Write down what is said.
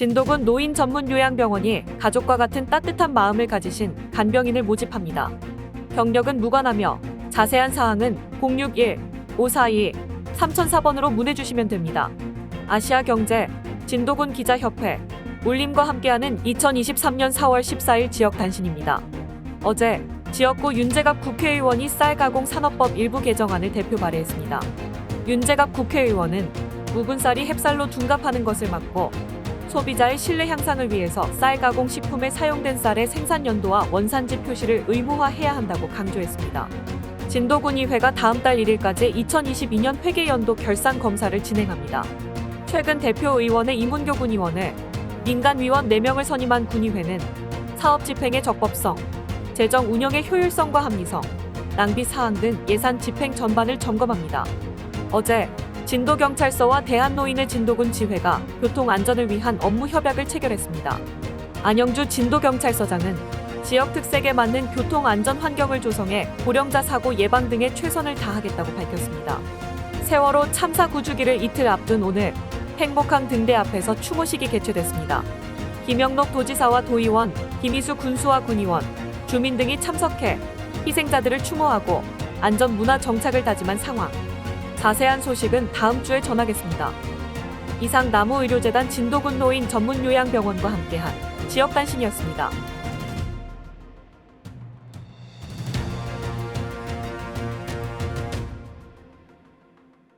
진도군 노인 전문 요양병원이 가족과 같은 따뜻한 마음을 가지신 간병인을 모집합니다. 경력은 무관하며 자세한 사항은 061-542 3004번으로 문의 주시면 됩니다. 아시아 경제 진도군 기자협회 울림과 함께하는 2023년 4월 14일 지역 단신입니다. 어제 지역구 윤재갑 국회의원이 쌀 가공 산업법 일부 개정안을 대표 발의했습니다. 윤재갑 국회의원은 묵은 쌀이 햅쌀로 둔갑하는 것을 막고 소비자의 신뢰 향상을 위해서 쌀 가공 식품에 사용된 쌀의 생산 연도와 원산지 표시를 의무화해야 한다고 강조했습니다. 진도군의회가 다음 달 1일까지 2022년 회계 연도 결산 검사를 진행합니다. 최근 대표 의원의 이문교 군의원을 민간위원 4명을 선임한 군의회는 사업 집행의 적법성, 재정 운영의 효율성과 합리성, 낭비 사항 등 예산 집행 전반을 점검합니다. 어제 진도경찰서와 대한노인의 진도군 지회가 교통 안전을 위한 업무 협약을 체결했습니다. 안영주 진도경찰서장은 지역 특색에 맞는 교통 안전 환경을 조성해 고령자 사고 예방 등에 최선을 다하겠다고 밝혔습니다. 세월호 참사 구주기를 이틀 앞둔 오늘 행복항 등대 앞에서 추모식이 개최됐습니다. 김영록 도지사와 도의원, 김희수 군수와 군의원, 주민 등이 참석해 희생자들을 추모하고 안전 문화 정착을 다짐한 상황. 자세한 소식은 다음 주에 전하겠습니다. 이상 나무의료재단 진도군 노인 전문요양병원과 함께한 지역단신이었습니다.